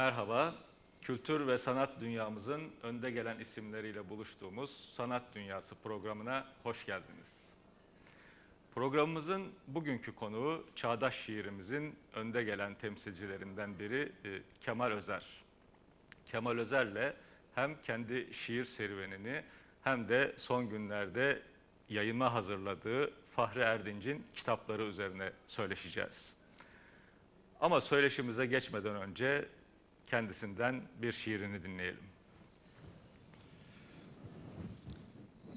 Merhaba, kültür ve sanat dünyamızın önde gelen isimleriyle buluştuğumuz Sanat Dünyası programına hoş geldiniz. Programımızın bugünkü konuğu çağdaş şiirimizin önde gelen temsilcilerinden biri e, Kemal Özer. Kemal Özer'le hem kendi şiir serüvenini hem de son günlerde yayına hazırladığı Fahri Erdinç'in kitapları üzerine söyleşeceğiz. Ama söyleşimize geçmeden önce kendisinden bir şiirini dinleyelim.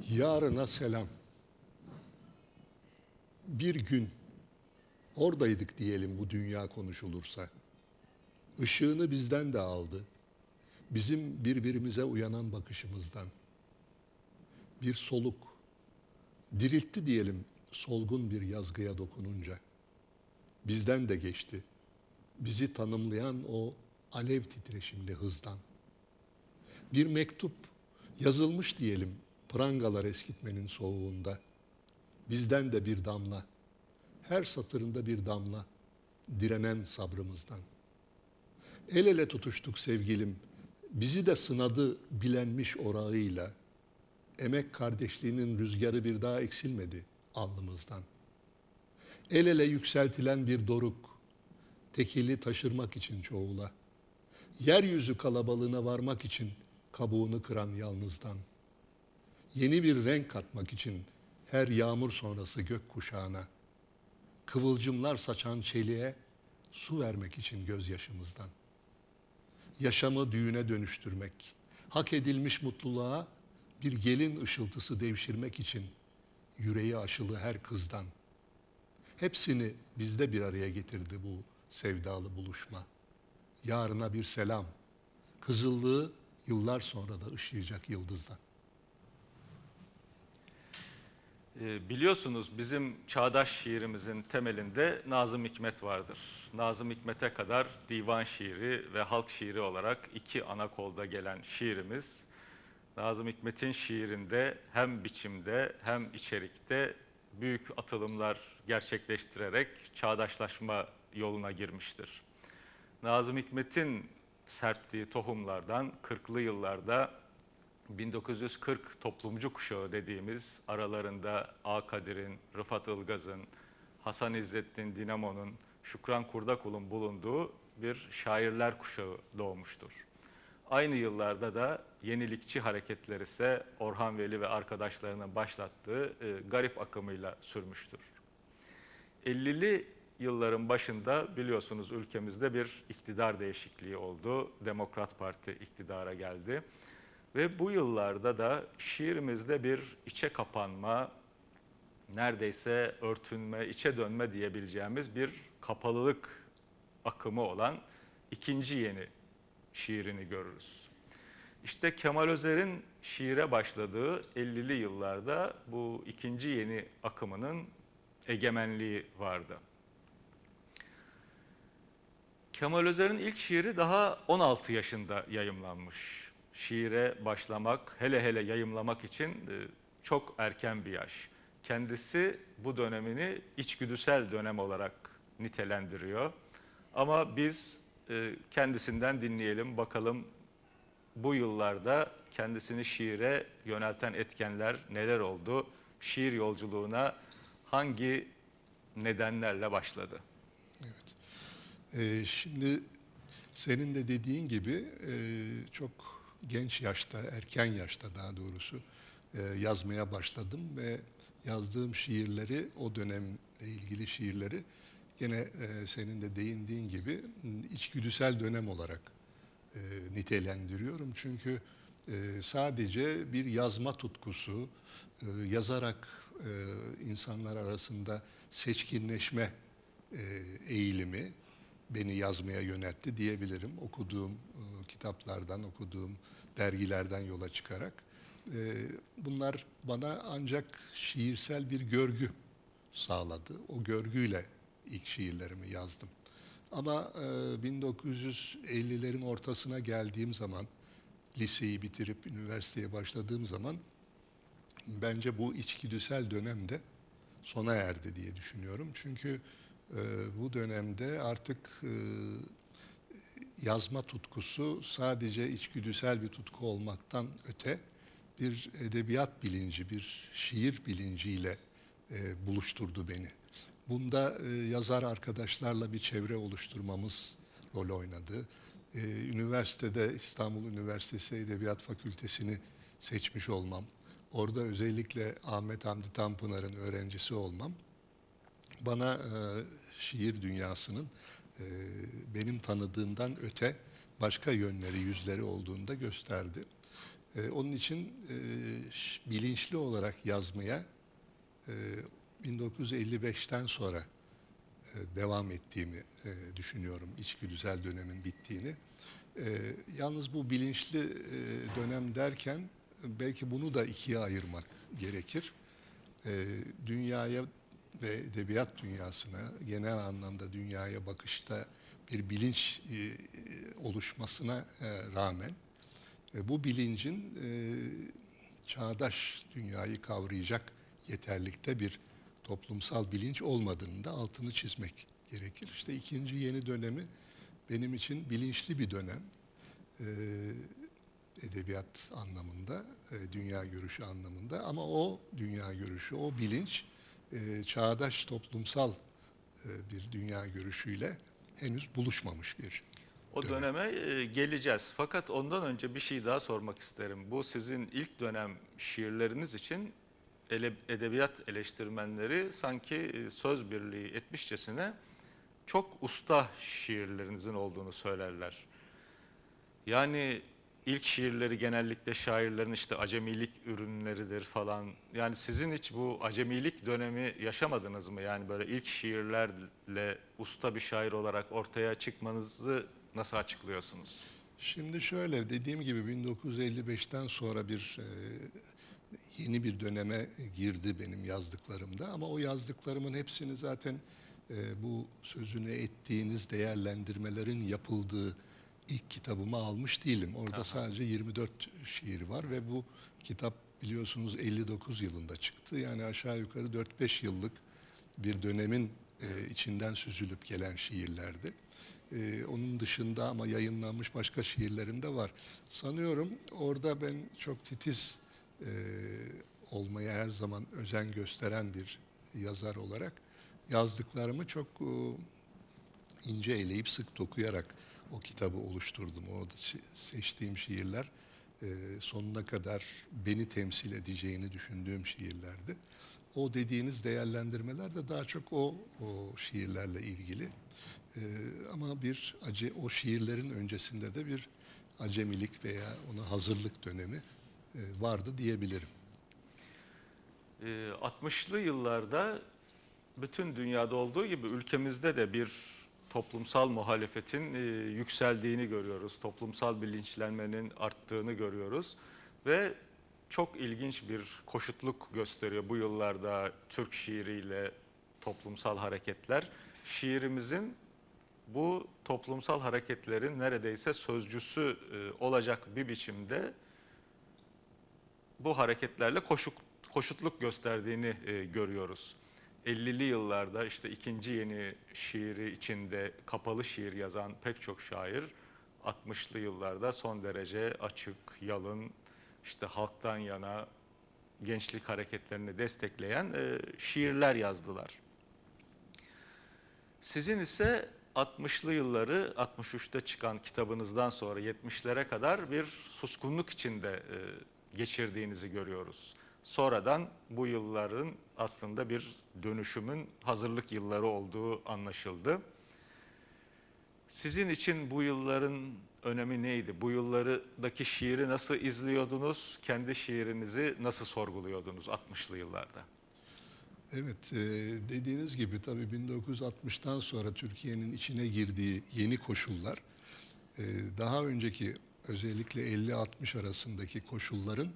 Yarına selam. Bir gün oradaydık diyelim bu dünya konuşulursa. Işığını bizden de aldı. Bizim birbirimize uyanan bakışımızdan. Bir soluk. Diriltti diyelim solgun bir yazgıya dokununca. Bizden de geçti. Bizi tanımlayan o alev titreşimli hızdan. Bir mektup yazılmış diyelim prangalar eskitmenin soğuğunda. Bizden de bir damla, her satırında bir damla, direnen sabrımızdan. El ele tutuştuk sevgilim, bizi de sınadı bilenmiş orağıyla. Emek kardeşliğinin rüzgarı bir daha eksilmedi alnımızdan. El ele yükseltilen bir doruk, tekili taşırmak için çoğula. Yeryüzü kalabalığına varmak için kabuğunu kıran yalnızdan. Yeni bir renk katmak için her yağmur sonrası gök kuşağına. Kıvılcımlar saçan çeliğe su vermek için gözyaşımızdan. Yaşamı düğüne dönüştürmek, hak edilmiş mutluluğa bir gelin ışıltısı devşirmek için yüreği aşılı her kızdan. Hepsini bizde bir araya getirdi bu sevdalı buluşma. Yarına bir selam. Kızıllığı yıllar sonra da ışıyacak yıldızdan. Ee, Biliyorsunuz bizim çağdaş şiirimizin temelinde Nazım Hikmet vardır. Nazım Hikmet'e kadar divan şiiri ve halk şiiri olarak iki ana kolda gelen şiirimiz. Nazım Hikmet'in şiirinde hem biçimde hem içerikte büyük atılımlar gerçekleştirerek çağdaşlaşma yoluna girmiştir. Nazım Hikmet'in serptiği tohumlardan 40'lı yıllarda 1940 toplumcu kuşağı dediğimiz aralarında A. Kadir'in, Rıfat Ilgaz'ın, Hasan İzzettin Dinamo'nun, Şükran Kurdakul'un bulunduğu bir şairler kuşağı doğmuştur. Aynı yıllarda da yenilikçi hareketler ise Orhan Veli ve arkadaşlarının başlattığı e, garip akımıyla sürmüştür. 50'li yılların başında biliyorsunuz ülkemizde bir iktidar değişikliği oldu. Demokrat Parti iktidara geldi. Ve bu yıllarda da şiirimizde bir içe kapanma, neredeyse örtünme, içe dönme diyebileceğimiz bir kapalılık akımı olan ikinci yeni şiirini görürüz. İşte Kemal Özer'in şiire başladığı 50'li yıllarda bu ikinci yeni akımının egemenliği vardı. Kemal Özer'in ilk şiiri daha 16 yaşında yayımlanmış. Şiire başlamak, hele hele yayımlamak için e, çok erken bir yaş. Kendisi bu dönemini içgüdüsel dönem olarak nitelendiriyor. Ama biz e, kendisinden dinleyelim bakalım bu yıllarda kendisini şiire yönelten etkenler neler oldu? Şiir yolculuğuna hangi nedenlerle başladı? Evet. Ee, şimdi senin de dediğin gibi e, çok genç yaşta, erken yaşta daha doğrusu e, yazmaya başladım ve yazdığım şiirleri, o dönemle ilgili şiirleri gene e, senin de değindiğin gibi içgüdüsel dönem olarak e, nitelendiriyorum. Çünkü e, sadece bir yazma tutkusu, e, yazarak e, insanlar arasında seçkinleşme e, eğilimi beni yazmaya yöneltti diyebilirim. Okuduğum e, kitaplardan, okuduğum dergilerden yola çıkarak. E, bunlar bana ancak şiirsel bir görgü sağladı. O görgüyle ilk şiirlerimi yazdım. Ama e, 1950'lerin ortasına geldiğim zaman, liseyi bitirip üniversiteye başladığım zaman bence bu içgüdüsel dönemde sona erdi diye düşünüyorum. Çünkü e, bu dönemde artık e, yazma tutkusu sadece içgüdüsel bir tutku olmaktan öte bir edebiyat bilinci, bir şiir bilinciyle e, buluşturdu beni. Bunda e, yazar arkadaşlarla bir çevre oluşturmamız rol oynadı. Üniversitede İstanbul Üniversitesi Edebiyat Fakültesini seçmiş olmam, orada özellikle Ahmet Hamdi Tanpınar'ın öğrencisi olmam bana e, şiir dünyasının e, benim tanıdığımdan öte başka yönleri, yüzleri olduğunu da gösterdi. E, onun için e, bilinçli olarak yazmaya e, 1955'ten sonra e, devam ettiğimi e, düşünüyorum. İçgüdüsel dönemin bittiğini. E, yalnız bu bilinçli e, dönem derken e, belki bunu da ikiye ayırmak gerekir. E, dünyaya ve edebiyat dünyasına genel anlamda dünyaya bakışta bir bilinç e, oluşmasına e, rağmen e, bu bilincin e, çağdaş dünyayı kavrayacak yeterlikte bir toplumsal bilinç olmadığını da altını çizmek gerekir. İşte ikinci yeni dönemi benim için bilinçli bir dönem. E, edebiyat anlamında, e, dünya görüşü anlamında ama o dünya görüşü, o bilinç e, çağdaş toplumsal e, bir dünya görüşüyle henüz buluşmamış bir O dönem. döneme e, geleceğiz. Fakat ondan önce bir şey daha sormak isterim. Bu sizin ilk dönem şiirleriniz için ele- edebiyat eleştirmenleri sanki e, söz birliği etmişçesine çok usta şiirlerinizin olduğunu söylerler. Yani ilk şiirleri genellikle şairlerin işte acemilik ürünleridir falan. Yani sizin hiç bu acemilik dönemi yaşamadınız mı? Yani böyle ilk şiirlerle usta bir şair olarak ortaya çıkmanızı nasıl açıklıyorsunuz? Şimdi şöyle dediğim gibi 1955'ten sonra bir e, yeni bir döneme girdi benim yazdıklarımda ama o yazdıklarımın hepsini zaten e, bu sözünü ettiğiniz değerlendirmelerin yapıldığı ilk kitabıma almış değilim. Orada Aha. sadece 24 şiir var ve bu kitap biliyorsunuz 59 yılında çıktı. Yani aşağı yukarı 4-5 yıllık bir dönemin e, içinden süzülüp gelen şiirlerdi. Ee, onun dışında ama yayınlanmış başka şiirlerim de var. Sanıyorum orada ben çok titiz e, olmaya her zaman özen gösteren bir yazar olarak yazdıklarımı çok e, ince eleyip sık dokuyarak o kitabı oluşturdum. Orada seçtiğim şiirler e, sonuna kadar beni temsil edeceğini düşündüğüm şiirlerdi. O dediğiniz değerlendirmeler de daha çok o, o şiirlerle ilgili. Ee, ama bir ace, o şiirlerin öncesinde de bir acemilik veya ona hazırlık dönemi e, vardı diyebilirim. Ee, 60'lı yıllarda bütün dünyada olduğu gibi ülkemizde de bir toplumsal muhalefetin e, yükseldiğini görüyoruz. Toplumsal bilinçlenmenin arttığını görüyoruz ve çok ilginç bir koşutluk gösteriyor bu yıllarda Türk şiiriyle toplumsal hareketler. Şiirimizin bu toplumsal hareketlerin neredeyse sözcüsü e, olacak bir biçimde bu hareketlerle koşuk, koşutluk gösterdiğini e, görüyoruz. 50'li yıllarda işte ikinci yeni şiiri içinde kapalı şiir yazan pek çok şair 60'lı yıllarda son derece açık, yalın, işte halktan yana gençlik hareketlerini destekleyen e, şiirler yazdılar. Sizin ise 60'lı yılları 63'te çıkan kitabınızdan sonra 70'lere kadar bir suskunluk içinde e, geçirdiğinizi görüyoruz. Sonradan bu yılların aslında bir dönüşümün hazırlık yılları olduğu anlaşıldı. Sizin için bu yılların önemi neydi? Bu yıllardaki şiiri nasıl izliyordunuz? Kendi şiirinizi nasıl sorguluyordunuz 60'lı yıllarda? Evet, e, dediğiniz gibi tabii 1960'tan sonra Türkiye'nin içine girdiği yeni koşullar, e, daha önceki özellikle 50-60 arasındaki koşulların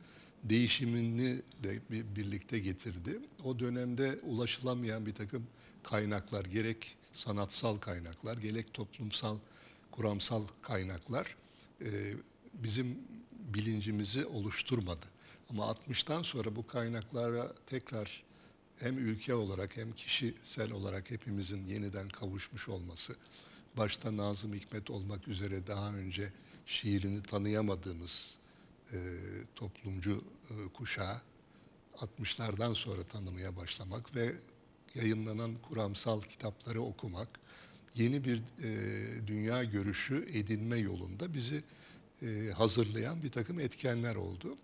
değişimini de bir- birlikte getirdi. O dönemde ulaşılamayan bir takım kaynaklar, gerek sanatsal kaynaklar, gerek toplumsal, kuramsal kaynaklar e, bizim bilincimizi oluşturmadı. Ama 60'tan sonra bu kaynaklara tekrar hem ülke olarak hem kişisel olarak hepimizin yeniden kavuşmuş olması, başta Nazım Hikmet olmak üzere daha önce şiirini tanıyamadığımız e, toplumcu e, kuşağı 60'lardan sonra tanımaya başlamak ve yayınlanan kuramsal kitapları okumak, yeni bir e, dünya görüşü edinme yolunda bizi e, hazırlayan bir takım etkenler oldu.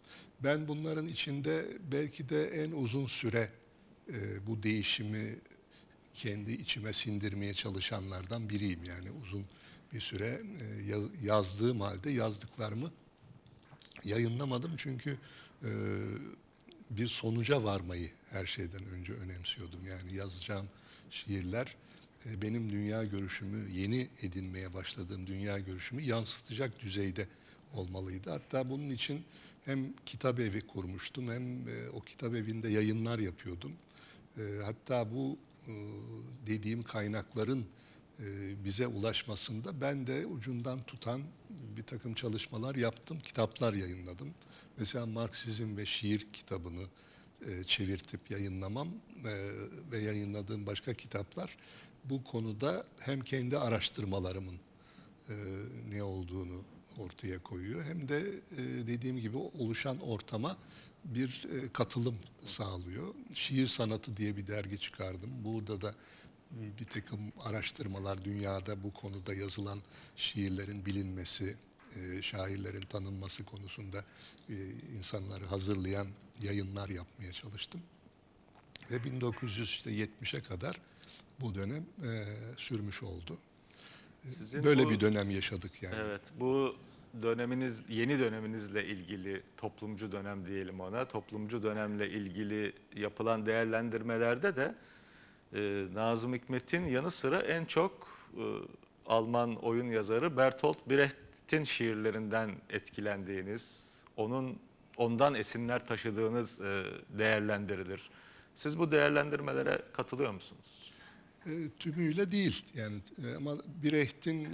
Ben bunların içinde belki de en uzun süre e, bu değişimi kendi içime sindirmeye çalışanlardan biriyim. Yani uzun bir süre e, ya- yazdığım halde yazdıklarımı yayınlamadım çünkü e, bir sonuca varmayı her şeyden önce önemsiyordum. Yani yazacağım şiirler e, benim dünya görüşümü yeni edinmeye başladığım dünya görüşümü yansıtacak düzeyde olmalıydı. Hatta bunun için hem kitap evi kurmuştum hem e, o kitap evinde yayınlar yapıyordum. E, hatta bu e, dediğim kaynakların bize ulaşmasında ben de ucundan tutan bir takım çalışmalar yaptım, kitaplar yayınladım. Mesela Marksizm ve Şiir kitabını e, çevirtip yayınlamam e, ve yayınladığım başka kitaplar bu konuda hem kendi araştırmalarımın e, ne olduğunu ortaya koyuyor hem de e, dediğim gibi oluşan ortama bir e, katılım sağlıyor. Şiir Sanatı diye bir dergi çıkardım. Burada da bir takım araştırmalar dünyada bu konuda yazılan şiirlerin bilinmesi, e, şairlerin tanınması konusunda e, insanları hazırlayan yayınlar yapmaya çalıştım. Ve 1970'e kadar bu dönem e, sürmüş oldu. Sizin Böyle bu- bir dönem yaşadık yani. Evet, bu döneminiz, yeni döneminizle ilgili toplumcu dönem diyelim ona. Toplumcu dönemle ilgili yapılan değerlendirmelerde de e, Nazım Hikmet'in yanı sıra en çok e, Alman oyun yazarı Bertolt Brecht'in şiirlerinden etkilendiğiniz, onun ondan esinler taşıdığınız e, değerlendirilir. Siz bu değerlendirmelere katılıyor musunuz? E, tümüyle değil yani ama Brecht'in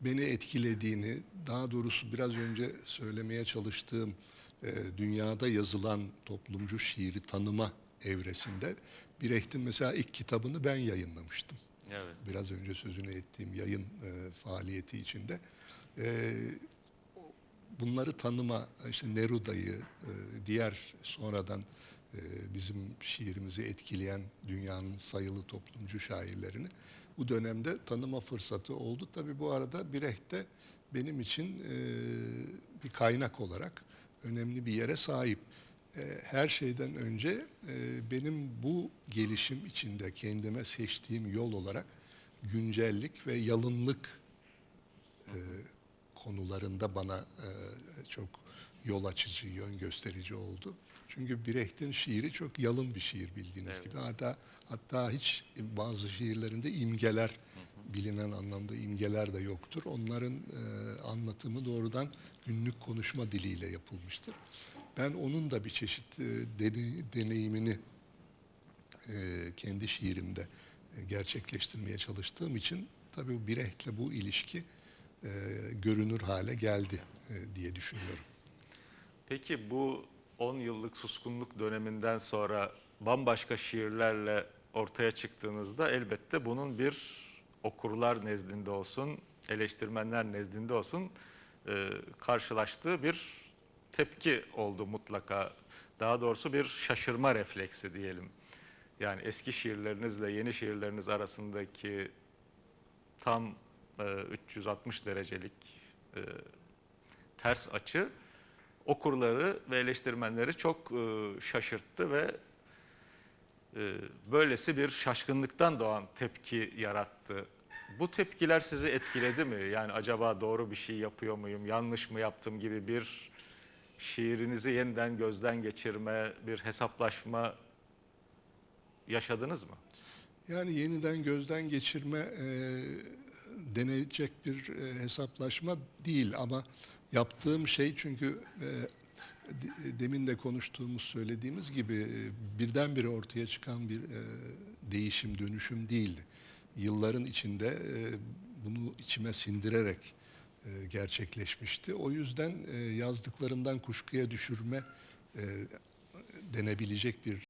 beni etkilediğini, daha doğrusu biraz önce söylemeye çalıştığım dünyada yazılan toplumcu şiiri tanıma evresinde Brecht'in mesela ilk kitabını ben yayınlamıştım. Evet. Biraz önce sözünü ettiğim yayın e, faaliyeti içinde. E, bunları tanıma, işte Neruda'yı, e, diğer sonradan e, bizim şiirimizi etkileyen dünyanın sayılı toplumcu şairlerini bu dönemde tanıma fırsatı oldu. Tabii bu arada Brecht de benim için e, bir kaynak olarak önemli bir yere sahip. E, Her şeyden önce e, benim bu gelişim içinde kendime seçtiğim yol olarak güncellik ve yalınlık e, konularında bana çok yol açıcı, yön gösterici oldu. Çünkü Brecht'in şiiri çok yalın bir şiir bildiğiniz Evet. gibi. Hatta hatta hiç bazı şiirlerinde imgeler, bilinen anlamda imgeler de yoktur. Onların e, anlatımı doğrudan günlük konuşma diliyle yapılmıştır. Ben onun da bir çeşit e, dene- deneyimini e, kendi şiirimde e, gerçekleştirmeye çalıştığım için tabii bu Brecht'le bu ilişki görünür hale geldi diye düşünüyorum. Peki bu 10 yıllık suskunluk döneminden sonra bambaşka şiirlerle ortaya çıktığınızda elbette bunun bir okurlar nezdinde olsun, eleştirmenler nezdinde olsun karşılaştığı bir tepki oldu mutlaka. Daha doğrusu bir şaşırma refleksi diyelim. Yani eski şiirlerinizle yeni şiirleriniz arasındaki tam e, 360 derecelik e, ters açı okurları ve eleştirmenleri çok e, şaşırttı ve e, böylesi bir şaşkınlıktan doğan tepki yarattı. Bu tepkiler sizi etkiledi mi? Yani acaba doğru bir şey yapıyor muyum, yanlış mı yaptım gibi bir şiirinizi yeniden gözden geçirme, bir hesaplaşma yaşadınız mı? Yani yeniden gözden geçirme e, denecek bir e, hesaplaşma değil ama yaptığım şey çünkü e, de- demin de konuştuğumuz söylediğimiz gibi e, birdenbire ortaya çıkan bir e, değişim dönüşüm değildi. Yılların içinde e, bunu içime sindirerek gerçekleşmişti. O yüzden e, yazdıklarımdan kuşkuya düşürme e, denebilecek bir